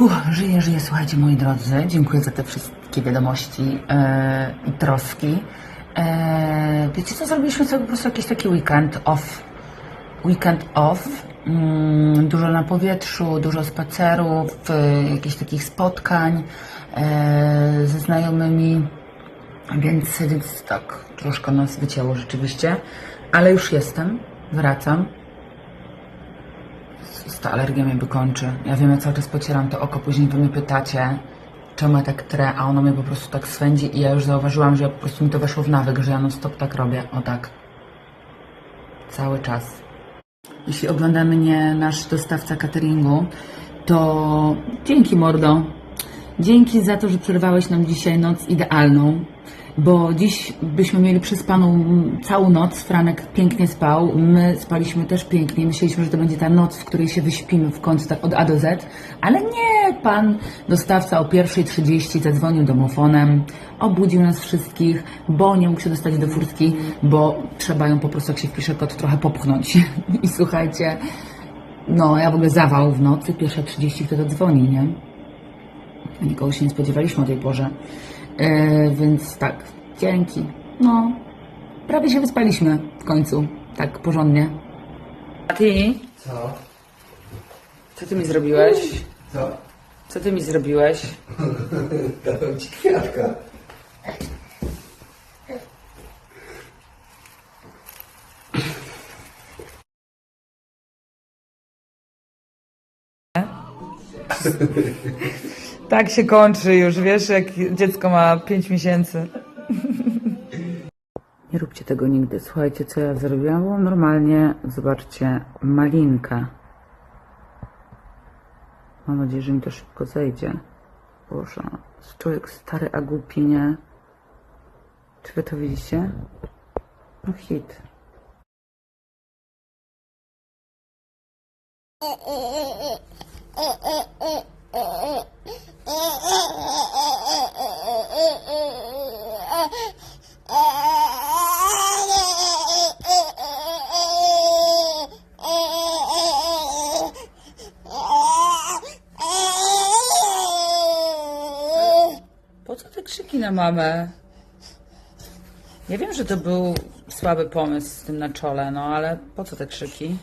Uff, żyję, żyję, słuchajcie moi drodzy. Dziękuję za te wszystkie wiadomości e, i troski. E, wiecie co, zrobiliśmy sobie po prostu jakiś taki weekend off. Weekend off. Mm, dużo na powietrzu, dużo spacerów, jakichś takich spotkań e, ze znajomymi. Więc, więc tak, troszkę nas wycięło rzeczywiście. Ale już jestem, wracam. Ta alergia mnie wykończy. Ja wiem, ja cały czas pocieram to oko, później wy mnie pytacie, czemu ja tak trę, a ono mnie po prostu tak swędzi i ja już zauważyłam, że po prostu mi to weszło w nawyk, że ja non stop tak robię. O tak. Cały czas. Jeśli ogląda mnie nasz dostawca cateringu, to dzięki mordo. Dzięki za to, że przerwałeś nam dzisiaj noc idealną, bo dziś byśmy mieli przespaną całą noc. Franek pięknie spał, my spaliśmy też pięknie. Myśleliśmy, że to będzie ta noc, w której się wyśpimy w końcu tak od A do Z, ale nie, pan dostawca o 1.30 zadzwonił domofonem, obudził nas wszystkich, bo nie mógł się dostać do furtki, bo trzeba ją po prostu, jak się wpisze kod, trochę popchnąć. I słuchajcie, no ja w ogóle zawał w nocy, pierwsza 30 kto to dzwoni, nie? Nikogo się nie spodziewaliśmy o tej porze. E, więc tak, dzięki. No, prawie się wyspaliśmy w końcu, tak porządnie. A ty? Co? Co ty mi zrobiłeś? Co? Co ty mi zrobiłeś? Dałem ci kwiatka. Tak się kończy już, wiesz, jak dziecko ma 5 miesięcy. Nie róbcie tego nigdy. Słuchajcie, co ja zrobiłam. Było normalnie, zobaczcie, malinka. Mam nadzieję, że mi to szybko zejdzie. Boże, jest człowiek stary, a głupi, nie? Czy wy to widzicie? No hit. Po co te krzyki na mamę? Ja wiem, że to był słaby pomysł z tym na czole, no ale po co te krzyki?